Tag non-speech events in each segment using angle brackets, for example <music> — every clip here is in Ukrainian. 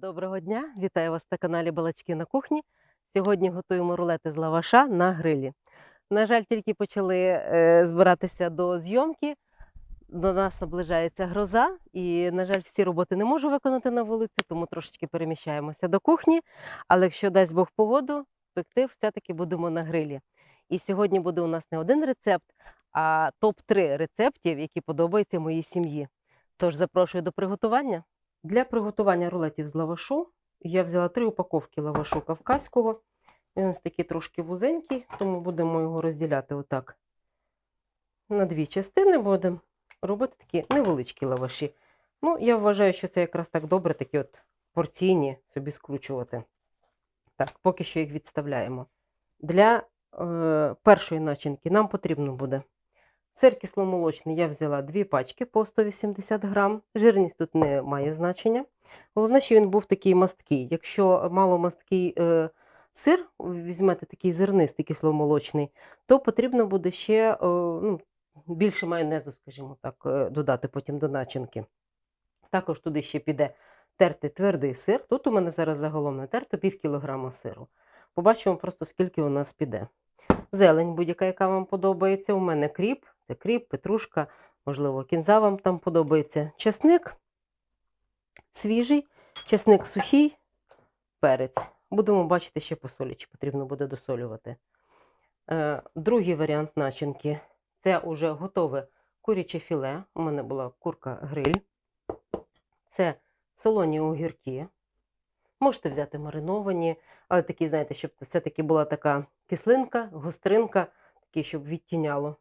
Доброго дня! Вітаю вас на каналі Балачки на кухні. Сьогодні готуємо рулети з лаваша на грилі. На жаль, тільки почали е, збиратися до зйомки. До нас наближається гроза, і, на жаль, всі роботи не можу виконати на вулиці, тому трошечки переміщаємося до кухні. Але якщо дасть Бог погоду, пекти все-таки будемо на грилі. І сьогодні буде у нас не один рецепт, а топ-3 рецептів, які подобаються моїй сім'ї. Тож запрошую до приготування. Для приготування рулетів з лавашу я взяла три упаковки лавашу кавказького. Він ось такий трошки вузенький, тому будемо його розділяти отак. На дві частини будемо робити такі невеличкі лаваші. Ну, я вважаю, що це якраз так добре, такі от порційні собі скручувати. Так, поки що їх відставляємо. Для е, першої начинки нам потрібно буде Сир кисломолочний я взяла дві пачки по 180 грам. Жирність тут не має значення. Головне, що він був такий масткий. Якщо мало масткий е, сир, візьмете такий зернистий кисломолочний, то потрібно буде ще е, ну, більше майонезу, скажімо так, е, додати потім до начинки. Також туди ще піде тертий твердий сир. Тут у мене зараз загалом натерто пів кілограма сиру. Побачимо просто, скільки у нас піде. Зелень, будь-яка, яка вам подобається. У мене кріп, це кріп, петрушка, можливо, кінза вам там подобається. Чесник свіжий, чесник сухий, перець. Будемо бачити ще по солі, чи потрібно буде досолювати. Е, другий варіант начинки це вже готове куряче філе. У мене була курка гриль. Це солоні огірки. Можете взяти мариновані, але такі, знаєте, щоб все-таки була така кислинка, гостринка, такі, щоб відтіняло.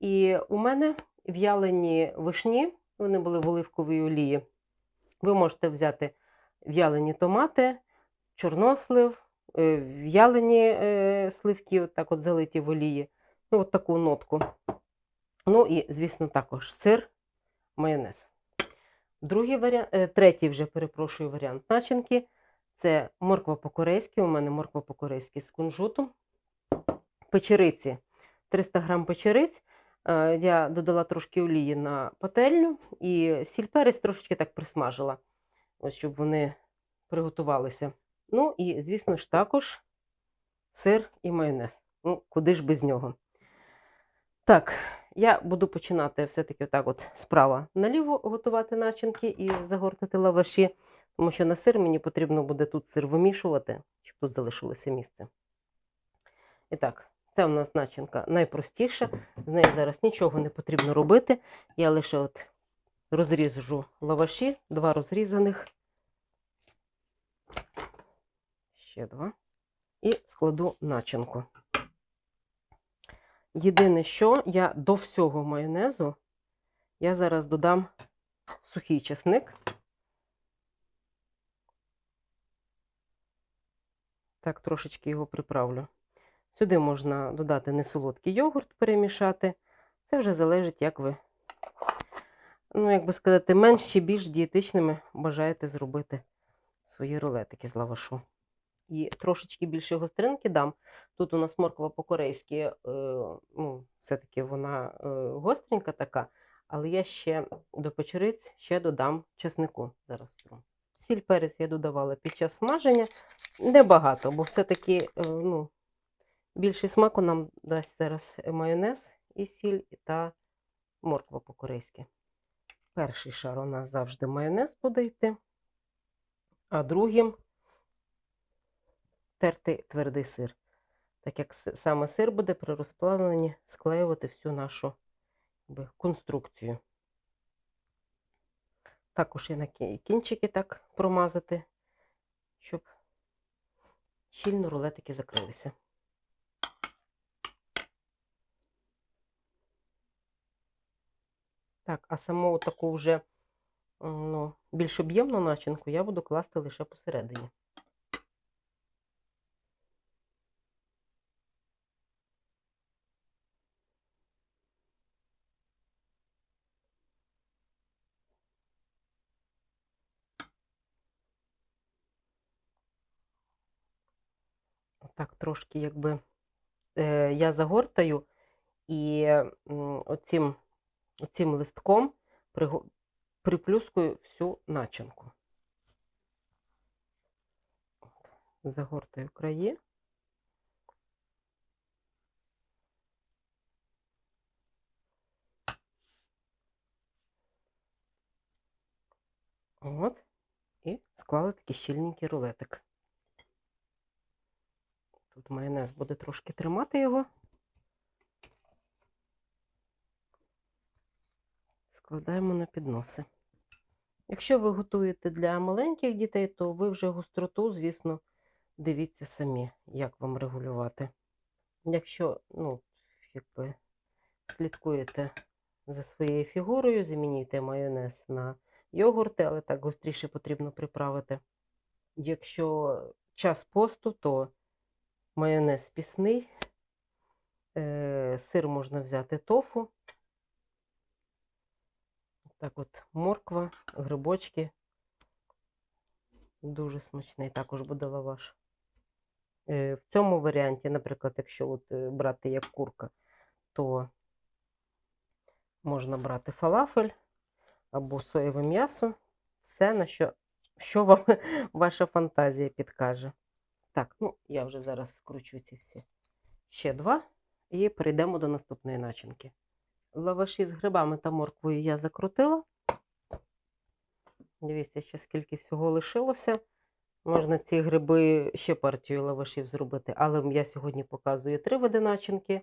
І у мене в'ялені вишні, вони були в оливковій олії. Ви можете взяти в'ялені томати, чорнослив, е, в'ялені е, сливки, от так от залиті в олії. Ну, от таку нотку. Ну і, звісно, також сир, майонез. Другий варіант, е, третій вже перепрошую варіант начинки. Це морква по-корейськи. У мене морква по-корейськи з кунжутом. Печериці. 300 грам печериць. Е, Я додала трошки олії на пательню і сіль перець трошечки так присмажила, ось щоб вони приготувалися. Ну і, звісно ж, також сир і майонез. Ну, куди ж без нього. Так, я буду починати все-таки отак от справа наліво готувати начинки і загортати лаваші, тому що на сир мені потрібно буде тут сир вимішувати, щоб тут залишилося місце. І так, це у нас начинка найпростіша, з нею зараз нічого не потрібно робити. Я лише от розріжу лаваші, два розрізаних. Ще два. І складу начинку. Єдине, що я до всього майонезу я зараз додам сухий чесник. Так, трошечки його приправлю. Сюди можна додати несолодкий йогурт, перемішати. Це вже залежить, як ви, ну, як би сказати, менш чи більш дієтичними бажаєте зробити свої рулетики з лавашу. І трошечки більше гостринки дам. Тут у нас морква по-корейськи, е, ну, все-таки вона е, гостренька така, але я ще до печериць ще додам чеснику. Зараз. Сіль перець я додавала під час смаження. Небагато, бо все-таки е, ну, більший смаку нам дасть зараз майонез і сіль та морква по-корейськи. Перший шар у нас завжди майонез буде йти, а другим тертий твердий сир. Так як саме сир буде при розплавленні склеювати всю нашу якби, конструкцію. Також і на кінчики так промазати, щоб щільно рулетики закрилися. Так, а саму таку вже ну, більш об'ємну начинку я буду класти лише посередині. Так, трошки якби е, я загортаю і м, оцим листком приплюскую всю начинку. загортаю краї. От. І склали такий щільненький рулетик. Тут майонез буде трошки тримати його. Складаємо на підноси. Якщо ви готуєте для маленьких дітей, то ви вже гостроту, звісно, дивіться самі, як вам регулювати. Якщо ну, якби, слідкуєте за своєю фігурою, замінюйте майонез на йогурти, але так гостріше потрібно приправити. Якщо час посту, то майонез пісний, е, сир можна взяти тофу. Так от морква, грибочки. Дуже смачний також буде лаваш. Е, В цьому варіанті, наприклад, якщо от е, брати як курка, то можна брати фалафель або соєве м'ясо. Все, на що, що вам <laughs> ваша фантазія підкаже. Так, ну я вже зараз скручу ці всі ще два і перейдемо до наступної начинки. Лаваші з грибами та морквою я закрутила. Дивіться, ще скільки всього лишилося. Можна ці гриби ще партію лавашів зробити, але я сьогодні показую три види начинки.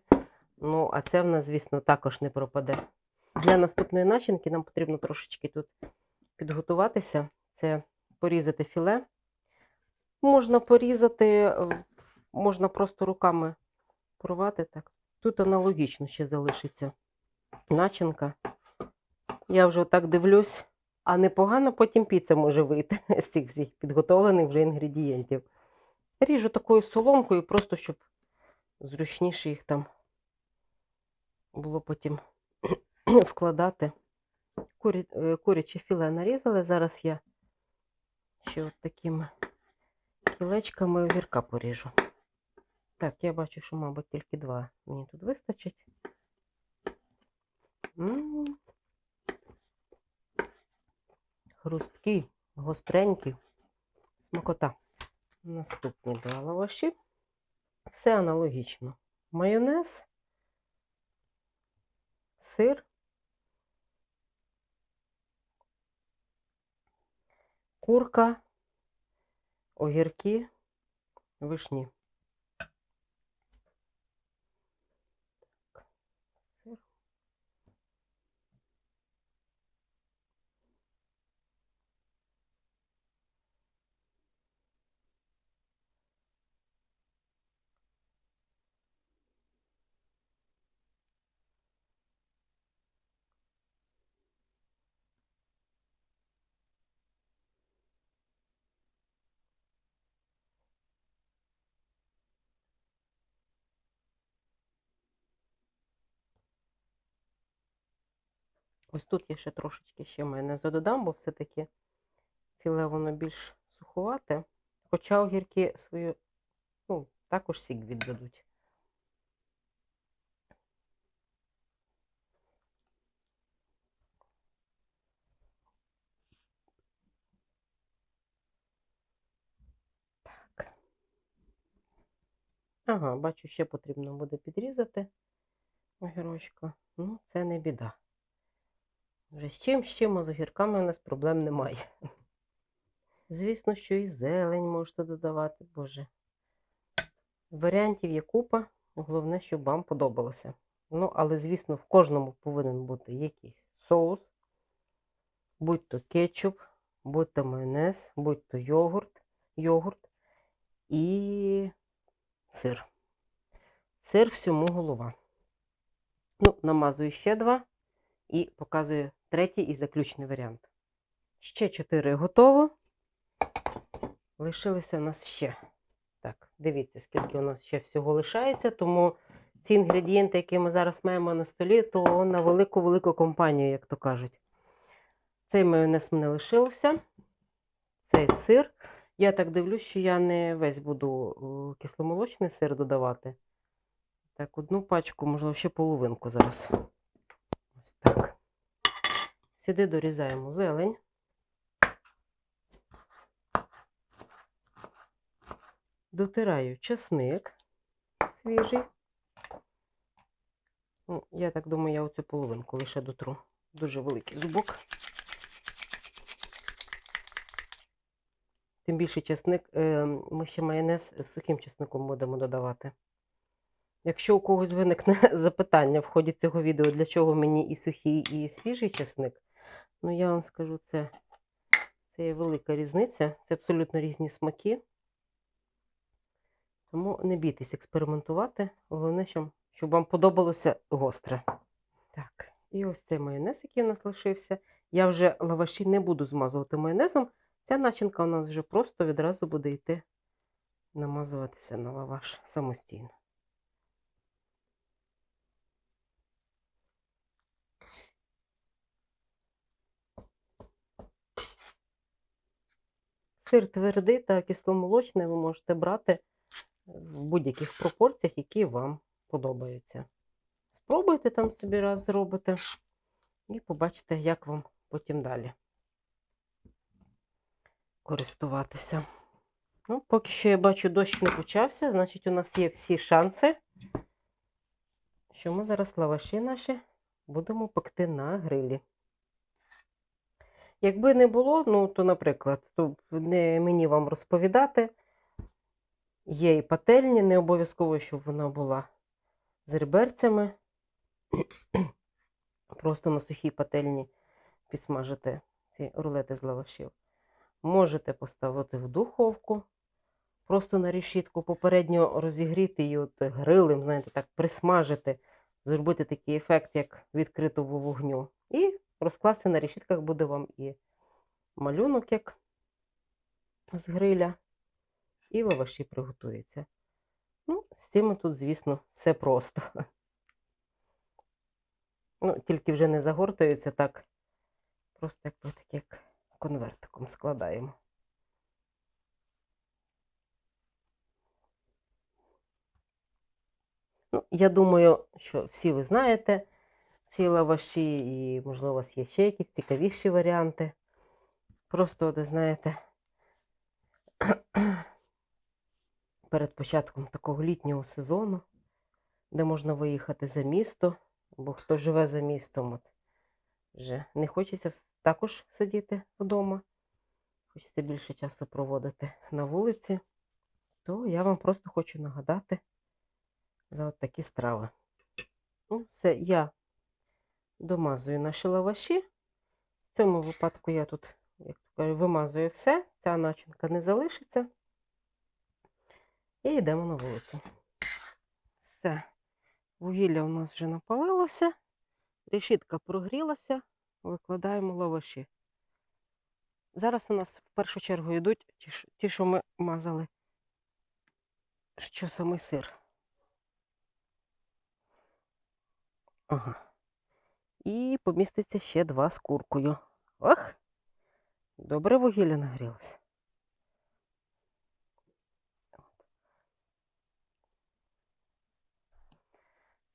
Ну, а це в нас, звісно, також не пропаде. Для наступної начинки нам потрібно трошечки тут підготуватися. Це порізати філе. Можна порізати, можна просто руками порвати так. Тут аналогічно ще залишиться начинка. Я вже отак дивлюсь, а непогано потім піца може вийти <laughs> з цих всіх підготовлених вже інгредієнтів. Ріжу такою соломкою, просто щоб зручніше їх там було потім <clears throat> вкладати. Курі, е, куряче філе нарізали. Зараз я ще от такими кілечками огірка поріжу. Так, я бачу, що, мабуть, тільки два мені тут вистачить. М. Хрусткий, гостренький, смакота. Наступні два лаваші. Все аналогічно. Майонез, сир, курка, огірки, вишні. Ось тут я ще трошечки ще майонезу додам, бо все-таки філе воно більш суховате. Хоча огірки свою, ну, також сік віддадуть. Ага, бачу, ще потрібно буде підрізати огірочка. Ну, це не біда. Вже з чим, з чим, а з огірками у нас проблем немає. <laughs> Звісно, що і зелень можете додавати, боже. Варіантів є купа. Головне, щоб вам подобалося. Ну, але, звісно, в кожному повинен бути якийсь соус, будь то кетчуп, будь то майонез, будь то йогурт, йогурт і сир. Сир всьому голова. Ну, намазую ще два і показую третій і заключний варіант. Ще чотири готово. Лишилося у нас ще. Так, дивіться, скільки у нас ще всього лишається, тому ці інгредієнти, які ми зараз маємо на столі, то на велику-велику компанію, як то кажуть. Цей майонез мене лишився, цей сир. Я так дивлюсь, що я не весь буду е, кисломолочний сир додавати. Так, одну пачку, можливо, ще половинку зараз. Ось так. Сюди дорізаємо зелень. Дотираю часник свіжий. Ну, я так думаю, я оцю половинку лише дотру. Дуже великий зубок. Тим більше чесник, е, ми ще майонез з сухим чесником будемо додавати. Якщо у когось виникне <laughs> запитання в ході цього відео, для чого мені і сухий, і свіжий чесник, ну я вам скажу, це, це є велика різниця, це абсолютно різні смаки. Тому не бійтесь експериментувати. Головне, щоб, вам подобалося гостре. Так, і ось цей майонез, який у нас лишився. Я вже лаваші не буду змазувати майонезом. Ця начинка у нас вже просто відразу буде йти намазуватися на лаваш самостійно. Сир твердий та кисломолочний ви можете брати в будь-яких пропорціях, які вам подобаються. Спробуйте там собі раз зробите і побачите, як вам потім далі користуватися. Ну, поки що я бачу, дощ не почався, значить, у нас є всі шанси, що ми зараз лаваші наші будемо пекти на грилі. Якби не було, ну, то, наприклад, то не мені вам розповідати, є і пательні, не обов'язково, щоб вона була з реберцями. <clears throat> Просто на сухій пательні підсмажити ці рулети з лавашів. Можете поставити в духовку, просто на решітку попередньо розігріти її от грилем, знаєте, так присмажити, зробити такий ефект, як відкритого вогню. І розкласти на решітках буде вам і малюнок, як з гриля, і лаваші приготуються. Ну, з цим тут, звісно, все просто. <laughs> Ну, тільки вже не загортуються так, просто як, так, як конвертиком складаємо. Ну, я думаю, що всі ви знаєте ці лаваші, і, можливо, у вас є ще якісь цікавіші варіанти. Просто, ви знаєте, <clears throat> перед початком такого літнього сезону, де можна виїхати за місто, бо хто живе за містом, от, вже не хочеться також сидіти вдома, хочеться більше часу проводити на вулиці, то я вам просто хочу нагадати за от такі страви. Ну, все, я домазую наші лаваші. В цьому випадку я тут, як кажу, вимазую все, ця начинка не залишиться. І йдемо на вулицю. Все, вугілля у нас вже напалилося, решітка прогрілася, викладаємо лаваші. Зараз у нас в першу чергу йдуть ті, що- ми мазали, що самий сир. Ага. І поміститься ще два з куркою. Ох! Добре вугілля нагрілося.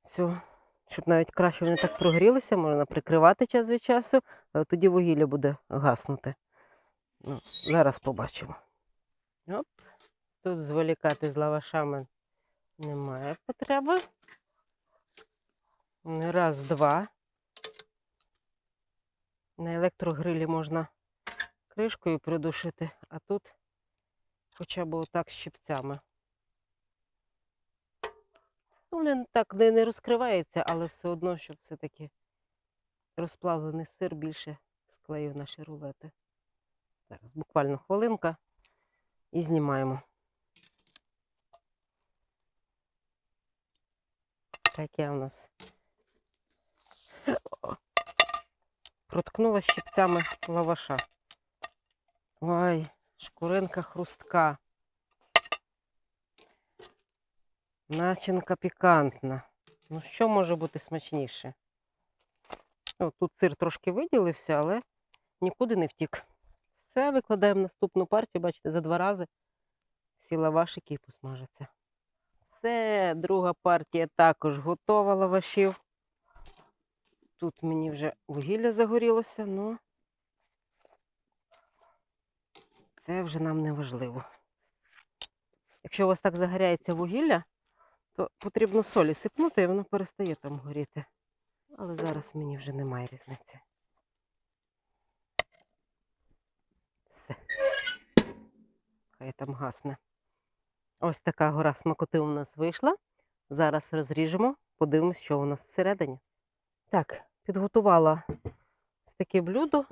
Все, щоб навіть краще вони так прогрілися, можна прикривати час від часу, але тоді вугілля буде гаснути. Ну, зараз побачимо. Оп. Тут зволікати з лавашами немає потреби. Раз, два. На електрогрилі можна кришкою придушити, а тут хоча б отак щипцями. Ну, вони так не, не розкриваються, але все одно, щоб все-таки розплавлений сир більше склеїв наші рулети. Зараз буквально хвилинка і знімаємо. Таке у нас проткнула щипцями лаваша. Ой, шкуринка хрустка. Начинка пікантна. Ну, що може бути смачніше? О, тут сир трошки виділився, але нікуди не втік. Все, викладаємо наступну партію, бачите, за два рази всі лавашики посмажаться. Все, друга партія також готова лавашів. Тут мені вже вугілля загорілося, але це вже нам не важливо. Якщо у вас так загоряється вугілля, то потрібно солі сипнути, і воно перестає там горіти. Але зараз мені вже немає різниці. Все. Хай там гасне. Ось така гора смакоти у нас вийшла. Зараз розріжемо, подивимось, що у нас всередині. Так, підготувала ось таке блюдо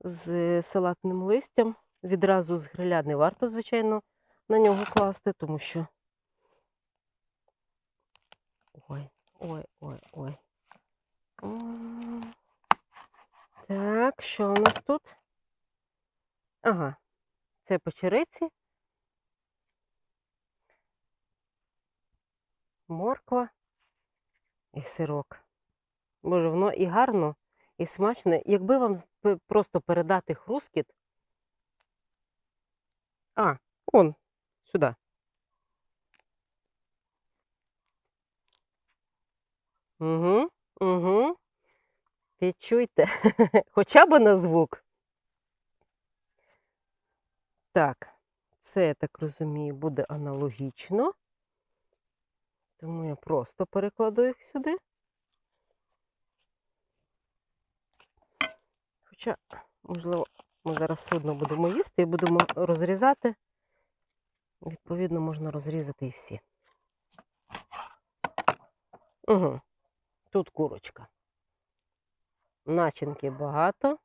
з салатним листям. Відразу з гриля не варто, звичайно, на нього класти, тому що. Ой, ой, ой, ой. Так, що у нас тут? Ага, це печериці. Морква і сирок. Боже, воно і гарно, і смачне. Якби вам просто передати хрускіт. А, он, сюди. Угу, угу. Відчуйте. <laughs> Хоча б на звук. Так, це, я так розумію, буде аналогічно. Тому я просто перекладу їх сюди. Хоча, можливо, ми зараз все одно будемо їсти і будемо розрізати. Відповідно, можна розрізати і всі. Угу. Тут курочка. Начинки багато.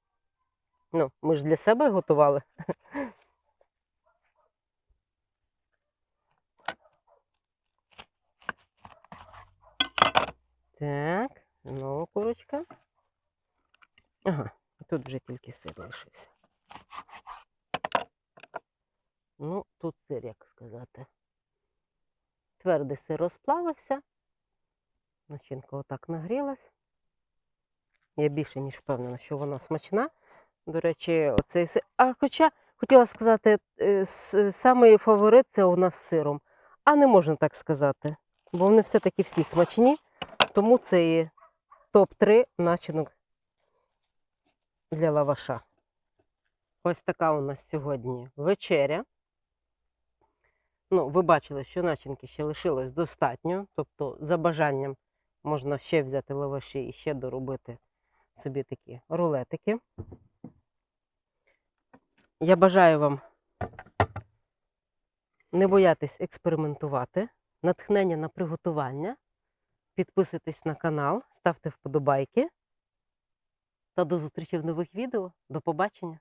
Ну, ми ж для себе готували. Так, знову курочка. Ага, тут вже тільки сир лишився. Ну, тут сир, як сказати. Твердий сир розплавився. Начинка отак нагрілась. Я більше ніж впевнена, що вона смачна. До речі, оцей сир. А хоча хотіла сказати, е, самий фаворит це у нас сиром. А не можна так сказати, бо вони все-таки всі смачні, тому це є топ-3 начинок для лаваша. Ось така у нас сьогодні вечеря. Ну, ви бачили, що начинки ще лишилось достатньо. Тобто, за бажанням можна ще взяти лаваші і ще доробити собі такі рулетики. Я бажаю вам не боятись експериментувати, натхнення на приготування. Підписуйтесь на канал, ставте вподобайки. Та до зустрічі в нових відео. До побачення!